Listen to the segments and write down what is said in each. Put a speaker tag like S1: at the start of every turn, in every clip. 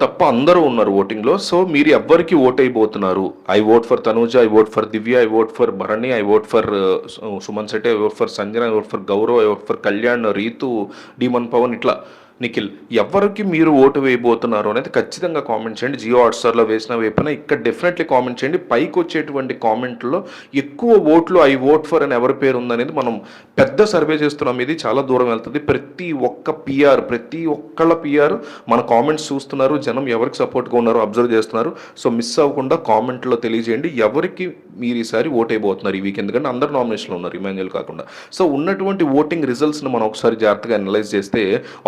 S1: తప్ప అందరూ ఉన్నారు ఓటింగ్లో. సో మీరు ఎవ్వరికి ఓట్ అయిపోతున్నారు I vote for Tanuja I vote for Divya I vote for Bharani I vote for Suman Shetty I vote for Sanjana I vote for Gaurav I vote for Kalyan Rithu Demon Pavan ఇట్లా. నిఖిల్ ఎవరికి మీరు vote వేయబోతున్నారు అనేది ఖచ్చితంగా comment చేయండి. జియో హాట్స్టార్లో వేసిన వైపున ఇక్కడ definitely comment చేయండి. పైకి వచ్చేటువంటి కామెంట్లో ఎక్కువ ఓట్లు ఐ ఓట్ ఫర్ అని ఎవరి పేరు ఉందనేది మనం పెద్ద సర్వే చేస్తున్నాం. ఇది చాలా దూరం వెళ్తుంది. ప్రతి ఒక్క పిఆర్ ప్రతి ఒక్కళ్ళ పిఆర్ మన కామెంట్స్ చూస్తున్నారు. జనం ఎవరికి సపోర్ట్గా ఉన్నారో అబ్జర్వ్ చేస్తున్నారు. సో మిస్ అవ్వకుండా కామెంట్లో తెలియజేయండి. ఎవరికి మీరు ఈసారి ఓట్ అయిపోతున్నారు ఈ వీక్? ఎందుకంటే అందరు నామినేషన్లో ఉన్నారు. ఇమాన్యుల్ కాకుండా. సో ఉన్నటువంటి ఓటింగ్ రిజల్ట్స్ని మనం ఒకసారి జాగ్రత్తగా అనలైజ్ చేస్తే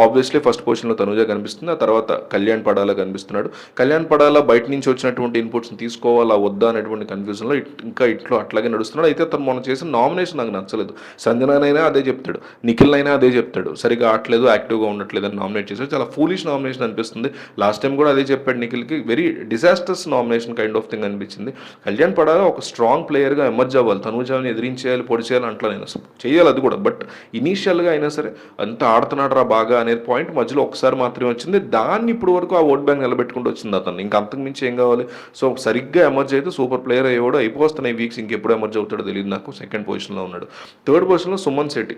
S1: ఆబ్వియస్లీ ఫస్ట్ పొజిషన్లో తనుజ కనిపిస్తుంది. ఆ తర్వాత కళ్యాణ్ పడాలా కనిపిస్తున్నాడు. కళ్యాణ్ పడాలా బయట నుంచి వచ్చినటువంటి ఇన్పుట్స్ని తీసుకోవాలా వద్దా అనేటువంటి కన్ఫ్యూజన్లో ఇంకా ఇంట్లో అట్లాగే నడుస్తున్నాడు. అయితే తను మనం చేసిన నామినేషన్ నాకు నచ్చలేదు. సంజనానైనా అదే చెప్తాడు. నిఖిల్ అయినా అదే చెప్తాడు. సరిగా ఆడలేదు యాక్టివ్గా ఉండట్లేదు అని నామినేట్ చేశాడు. చాలా ఫూలిష్ నామినేషన్ అనిపిస్తుంది. లాస్ట్ టైం కూడా అదే చెప్పాడు నిఖిల్కి. Very disasters nomination kind of thing అనిపించింది. కళ్యాణ్ పడాలా ఒక స్ట్రాంగ్ ప్లేయర్గా ఎమర్జ్ అవ్వాలి. తనుజాని ఎదిరించేయాలి పొడి చేయాలి అంట్లా నేను చేయాలి అది కూడా. బట్ ఇనీషియల్గా అయినా సరే అంత ఆడుతున్నాడు రా బాగా అనే పాయింట్ మధ్యలో ఒకసారి మాత్రమే వచ్చింది. దాన్ని ఇప్పుడు వరకు ఆ ఓట్ బ్యాంక్ నిలబెట్టుకుంటూ వచ్చింది అతను. ఇంకా అంతకు మించి ఏం కావాలి? సో సరిగ్గా ఎమర్జ్ అయితే సూపర్ ప్లేయర్ అయ్యేవాడు. అయిపోస్తున్నాయి వీక్స్ ఇంకెప్పుడు ఎమర్జ్ అవుతాడో తెలియదు నాకు. సెకండ్ పొజిషన్లో ఉన్నాడు. థర్డ్ పొజిషన్లో సుమన్ శెట్టి.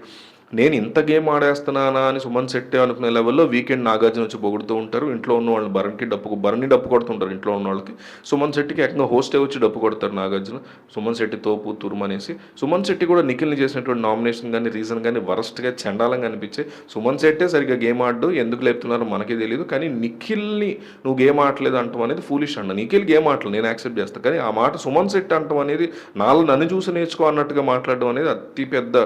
S1: నేను ఇంత గేమ్ ఆడేస్తున్నానా అని సుమన్ శెట్టి అనుకునే లెవెల్లో వీకెండ్ నాగార్జున వచ్చి పొగుడుతూ ఉంటారు. ఇంట్లో ఉన్న వాళ్ళు భరణ్కి డప్పు భరణి డప్పు కొడుతుంటారు ఇంట్లో ఉన్న వాళ్ళకి. సుమన్ శెట్టికి ఏకంగా హోస్టే వచ్చి డప్పు కొడతారు నాగార్జున. సుమన్ శెట్టి తోపు తురుమనేసి. సుమన్ శెట్టి కూడా నిఖిల్ని చేసినటువంటి నామినేషన్ కానీ రీజన్ కానీ వరస్ట్గా చండాలంగా అనిపించే. సుమన్ శెట్టే సరిగ్గా గేమ్ ఆడు ఎందుకు లేపుతున్నారో మనకే తెలియదు కానీ నిఖిల్ని నువ్వు గేమ్ ఆడలేదు అంటాం అనేది ఫూలిష్ అండ నిఖిల్ గేమ్ ఆటలు నేను యాక్సెప్ట్ చేస్తాను కానీ ఆ మాట సుమన్ శెట్టి అంటాం అనేది నాలుగు నన్ను చూసి నేర్చుకో అన్నట్టుగా మాట్లాడడం అనేది అతి పెద్ద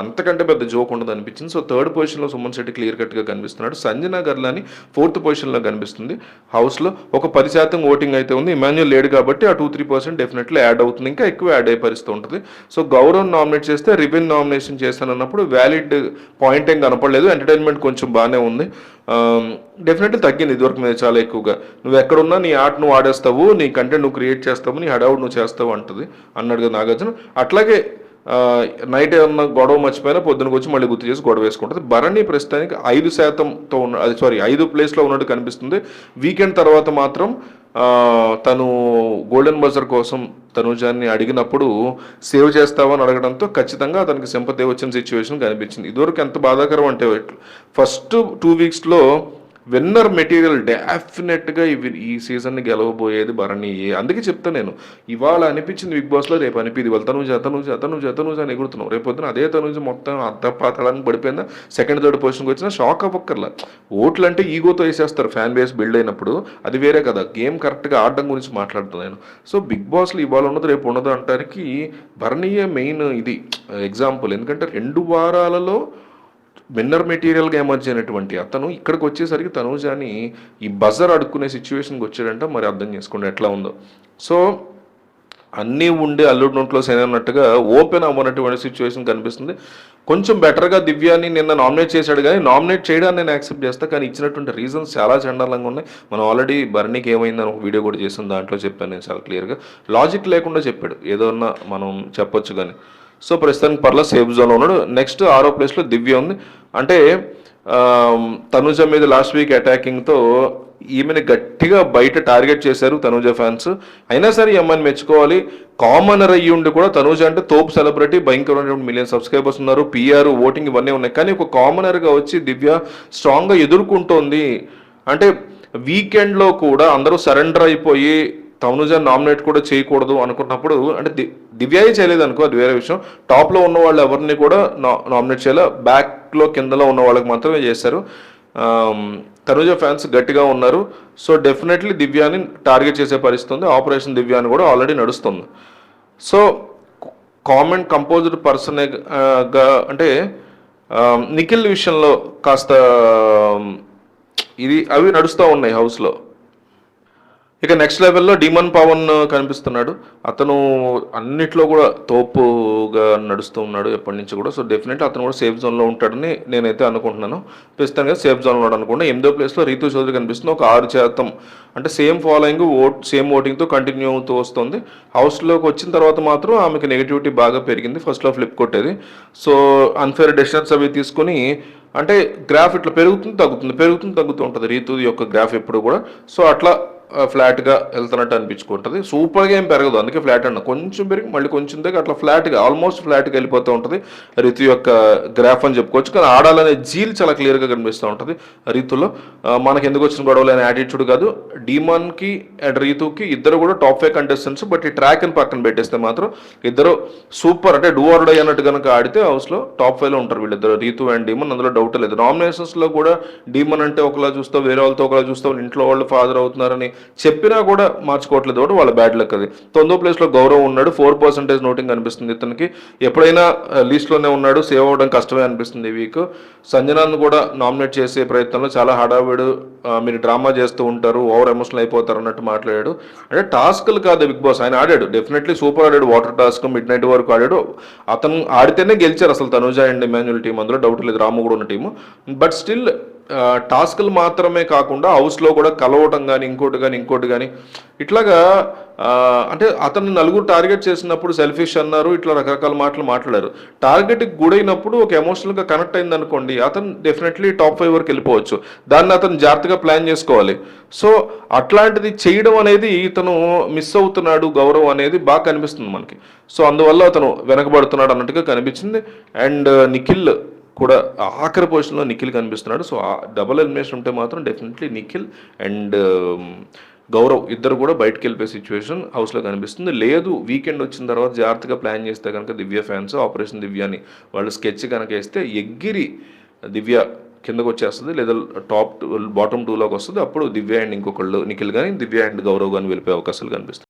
S1: అంతకంటే పెద్ద జోక్ ఉండదు అనిపించింది. సో థర్డ్ పొజిషన్లో సుమన్ శెట్టి క్లియర్ కట్గా కనిపిస్తున్నాడు. సంజన గర్లాని ఫోర్త్ పొజిషన్లో కనిపిస్తుంది. హౌస్లో ఒక పది శాతం ఓటింగ్ అయితే ఉంది. ఇమాన్యుల్ లేడు కాబట్టి ఆ two three percent definitely add అవుతుంది. ఇంకా ఎక్కువ యాడ్ అయ్యే పరిస్థితి ఉంటుంది. సో గౌరవ్ నామినేట్ చేస్తే రివెన్ నామినేషన్ చేస్తానన్నప్పుడు వ్యాలిడ్ పాయింట్ ఏం కనపడలేదు. ఎంటర్టైన్మెంట్ కొంచెం బాగానే ఉంది. Um, డెఫినెట్లీ తగ్గింది ఇదివరకు మీద చాలా ఎక్కువగా. నువ్వు ఎక్కడున్నా నీ ఆర్ట్ నువ్వు ఆడేస్తావు నీ కంటెంట్ నువ్వు క్రియేట్ చేస్తావు నీ హడావుడ్ నువ్వు చేస్తావు అంటది. అన్నాడు కదా నాగార్జున. అట్లాగే నైట్ ఏమన్నా గొడవ మర్చిపోయినా పొద్దునకి వచ్చి మళ్ళీ గుర్తు చేసి గొడవ వేసుకుంటుంది. భరణి ప్రస్తుతానికి ఐదు శాతంతో ఉన్న అది సారీ ఐదు ప్లేస్లో ఉన్నట్టు కనిపిస్తుంది. వీకెండ్ తర్వాత మాత్రం తను గోల్డెన్ బజర్ కోసం తనుజాన్ని అడిగినప్పుడు సేవ్ చేస్తావని అడగడంతో ఖచ్చితంగా అతనికి సింపతి వచ్చిన సిచ్యువేషన్ కనిపించింది. ఇదివరకు ఎంత బాధాకరం అంటే ఫస్ట్ టూ వీక్స్లో విన్నర్ మెటీరియల్ డెఫినెట్గా ఇవి ఈ సీజన్ని గెలవబోయేది భరణీయే. అందుకే చెప్తా నేను ఇవాళ అనిపించింది బిగ్ బాస్లో రేపు అనిపింది. ఇవాళ తనుజ తనుజ తనుజ తనుజ అని ఎగురుతున్నాం. రేపు పొద్దున అదే తనుంచి మొత్తం అద్దపాతడానికి పడిపోయిందా? సెకండ్ థర్డ్ పొజిషన్కి వచ్చినా షాక్ అవ్వక్కర్లా. ఓట్లు అంటే ఈగోతో వేసేస్తారు ఫ్యాన్ బేస్ బిల్డ్ అయినప్పుడు. అది వేరే కదా గేమ్ కరెక్ట్గా ఆడడం గురించి మాట్లాడుతున్నాను నేను. సో బిగ్ బాస్లో ఇవాళ ఉన్నది రేపు ఉండదు అంటానికి భరణీయే మెయిన్ ఇది ఎగ్జాంపుల్. ఎందుకంటే రెండు వారాలలో విన్నర్ మెటీరియల్గా ఎమర్జ్ అయినటువంటి అతను ఇక్కడికి వచ్చేసరికి తనూజాని ఈ బజర్ అడుక్కునే సిచ్యువేషన్కి వచ్చాడంట మరి అర్థం చేసుకోండి ఎట్లా ఉందో. సో అన్నీ ఉండే అల్లుడు నోట్లో అన్నట్టుగా ఓపెన్ అవ్వనటువంటి సిచ్యువేషన్ కనిపిస్తుంది. కొంచెం బెటర్గా దివ్యాని నిన్న నామినేట్ చేశాడు కానీ నామినేట్ చేయడాన్ని నేను యాక్సెప్ట్ చేస్తా కానీ ఇచ్చినటువంటి రీజన్స్ చాలా చండాలంగా ఉన్నాయి. మనం ఆల్రెడీ బర్నీకి ఏమైందని ఒక వీడియో కూడా చేసిన దాంట్లో చెప్పాను నేను చాలా క్లియర్గా. లాజిక్ లేకుండా చెప్పాడు ఏదన్నా మనం చెప్పొచ్చు కానీ. సో ప్రస్తుతానికి పర్లా సేఫ్ జోన్లో ఉన్నాడు. నెక్స్ట్ ఆరో ప్లేస్లో దివ్య ఉంది. అంటే తనుజ మీద లాస్ట్ వీక్ అటాకింగ్తో ఈమెను గట్టిగా బయట టార్గెట్ చేశారు తనూజ ఫ్యాన్స్ అయినా సరే ఈ అమ్మాయిని మెచ్చుకోవాలి. కామనర్ అయ్యి ఉండి కూడా తనూజ అంటే తోపు సెలబ్రిటీ భయంకరమైనటువంటి మిలియన్ సబ్స్క్రైబర్స్ ఉన్నారు. పిఆర్ ఓటింగ్ ఇవన్నీ ఉన్నాయి. కానీ ఒక కామనర్గా వచ్చి దివ్య స్ట్రాంగ్గా ఎదుర్కొంటోంది. అంటే వీకెండ్లో కూడా అందరూ సరెండర్ అయిపోయి తనుజ నామినేట్ కూడా చేయకూడదు అనుకున్నప్పుడు అంటే దివ్యాయి చేయలేదు అనుకో అది వేరే విషయం. టాప్లో ఉన్న వాళ్ళు ఎవరిని కూడా నా నామినేట్ చేయాలి? బ్యాక్లో కిందలో ఉన్న వాళ్ళకి మాత్రమే చేశారు తనుజ ఫ్యాన్స్ గట్టిగా ఉన్నారు. సో డెఫినెట్లీ దివ్యాని టార్గెట్ చేసే పరిస్థితి ఉంది. ఆపరేషన్ దివ్యాని కూడా ఆల్రెడీ నడుస్తుంది. సో కామెంట్ కంపోజ్డ్ పర్సన్గా అంటే నిఖిల్ విషయంలో కాస్త ఇది అవి నడుస్తూ ఉన్నాయి హౌస్లో ఇక నెక్స్ట్ లెవెల్లో డిమన్ పవన్ కనిపిస్తున్నాడు. అతను అన్నిట్లో కూడా తోపుగా నడుస్తూ ఉన్నాడు ఎప్పటి నుంచి కూడా. సో డెఫినెట్లీ అతను కూడా సేఫ్ జోన్లో ఉంటాడని నేనైతే అనుకుంటున్నాను. ప్రస్తుతంగా సేఫ్ జోన్లో ఉన్నాడు అనుకుంటా ఎనిమిదో ప్లేస్లో రీతు చౌదరి కనిపిస్తుంది. ఒక ఆరు శాతం అంటే సేమ్ ఫాలోయింగ్ ఓట్ సేమ్ ఓటింగ్తో కంటిన్యూ అవుతూ వస్తుంది. హౌస్లోకి వచ్చిన తర్వాత మాత్రం ఆమెకి నెగిటివిటీ బాగా పెరిగింది. ఫస్ట్లో ఫ్లిప్ కొట్టేది. సో అన్ఫేర్ డెసిషన్స్ అవి తీసుకుని అంటే గ్రాఫ్ ఇట్లా పెరుగుతుంది తగ్గుతుంది. పెరుగుతుంది తగ్గుతూ ఉంటుంది. రీతు యొక్క గ్రాఫ్ ఎప్పుడు కూడా. సో అట్లా ఫ్లాట్గా వెళ్తున్నట్టు అనిపించుకుంటుంది. సూపర్గా ఏం పెరగదు. అందుకే ఫ్లాట్ అన్న. కొంచెం పెరిగి మళ్ళీ కొంచెం దగ్గర అట్లా ఫ్లాట్గా ఆల్మోస్ట్ ఫ్లాట్గా వెళ్ళిపోతూ ఉంటుంది. రితు యొక్క గ్రాఫ్ అని చెప్పుకోవచ్చు. కానీ ఆడాలనే జీల్ చాలా క్లియర్గా కనిపిస్తూ ఉంటుంది రీతులో. మనకి ఎందుకు వచ్చిన గొడవలు అనే యాటిట్యూడ్ కాదు. డీమాన్కి అండ్ రీతుకి ఇద్దరు కూడా టాప్ ఫైవ్ కంటెస్టెంట్స్ బట్ ఈ ట్రాక్ అని పక్కన పెట్టేస్తే మాత్రం ఇద్దరు సూపర్ అంటే డూ ఆర్ డై అన్నట్టు కనుక ఆడితే హౌస్లో టాప్ ఫైవ్లో ఉంటారు వీళ్ళిద్దరు. Rithu and Demon. అందులో డౌట్ లేదు. నామినేషన్స్లో కూడా డీమన్ అంటే ఒకలా చూస్తావు వేరే వాళ్ళతో ఒకలా చూస్తావు ఇంట్లో వాళ్ళు ఫాదర్ అవుతున్నారని చెప్పినా కూడా మార్చుకోవట్లేదు కూడా వాళ్ళ బ్యాడ్ లక్ అది. తొమ్మిదో ప్లేస్లో గౌరవ్ ఉన్నాడు. ఫోర్ పర్సెంటేజ్ నోటింగ్ అనిపిస్తుంది ఇతనికి. ఎప్పుడైనా లీస్ట్లోనే ఉన్నాడు. సేవ్ అవ్వడం కష్టమే అనిపిస్తుంది ఈ వీక్. సంజనాన్ని కూడా నామినేట్ చేసే ప్రయత్నంలో చాలా హడావిడు మీరు డ్రామా చేస్తూ ఉంటారు. ఓవర్ ఎమోషనల్ అయిపోతారు అన్నట్టు మాట్లాడాడు. అంటే టాస్క్లు కాదు బిగ్ బాస్. ఆయన ఆడాడు. డెఫినెట్లీ సూపర్ ఆడాడు. వాటర్ టాస్క్ మిడ్ నైట్ వరకు ఆడాడు. అతను ఆడితేనే గెలిచారు అసలు తనుజ అండ్ ఇమాన్యుల్ టీం. అందులో డౌట్ లేదు. రాము కూడా ఉన్న టీము. బట్ స్టిల్ టాస్క్లు మాత్రమే కాకుండా హౌస్లో కూడా కలవటం కానీ ఇంకోటి కానీ ఇంకోటి కానీ ఇట్లాగా అంటే అతను నలుగురు టార్గెట్ చేసినప్పుడు సెల్ఫిష్ అన్నారు ఇట్లా రకరకాల మాటలు మాట్లాడారు. టార్గెట్కి గుడైనప్పుడు ఒక ఎమోషనల్గా కనెక్ట్ అయింది అనుకోండి అతను డెఫినెట్లీ టాప్ ఫైవ్ వరకు వెళ్ళిపోవచ్చు. దాన్ని అతను జాగ్రత్తగా ప్లాన్ చేసుకోవాలి. సో అట్లాంటిది చేయడం అనేది ఇతను మిస్ అవుతున్నాడు గౌరవం అనేది బాగా కనిపిస్తుంది మనకి. సో అందువల్ల అతను వెనకబడుతున్నాడు అన్నట్టుగా కనిపించింది. అండ్ నిఖిల్ కూడా ఆఖరి పొజిషన్లో నిఖిల్ కనిపిస్తున్నాడు. సో ఆ డబుల్ ఎలిమినేషన్ ఉంటే మాత్రం డెఫినెట్లీ నిఖిల్ అండ్ గౌరవ్ ఇద్దరు కూడా బయటకు వెళ్ళిపోయే సిచ్యువేషన్ హౌస్లో కనిపిస్తుంది. లేదు వీకెండ్ వచ్చిన తర్వాత జాగ్రత్తగా ప్లాన్ చేస్తే కనుక దివ్య ఫ్యాన్స్ ఆపరేషన్ దివ్యాని వాళ్ళు స్కెచ్ కనుక వేస్తే ఎగ్గిరి దివ్య కిందకు వచ్చేస్తుంది. లేదా టాప్ బాటమ్ టూలోకి వస్తుంది. అప్పుడు దివ్య అండ్ ఇంకొకళ్ళు నిఖిల్ కానీ దివ్య అండ్ గౌరవ్ కానీ వెళ్ళిపోయే అవకాశాలు కనిపిస్తాయి.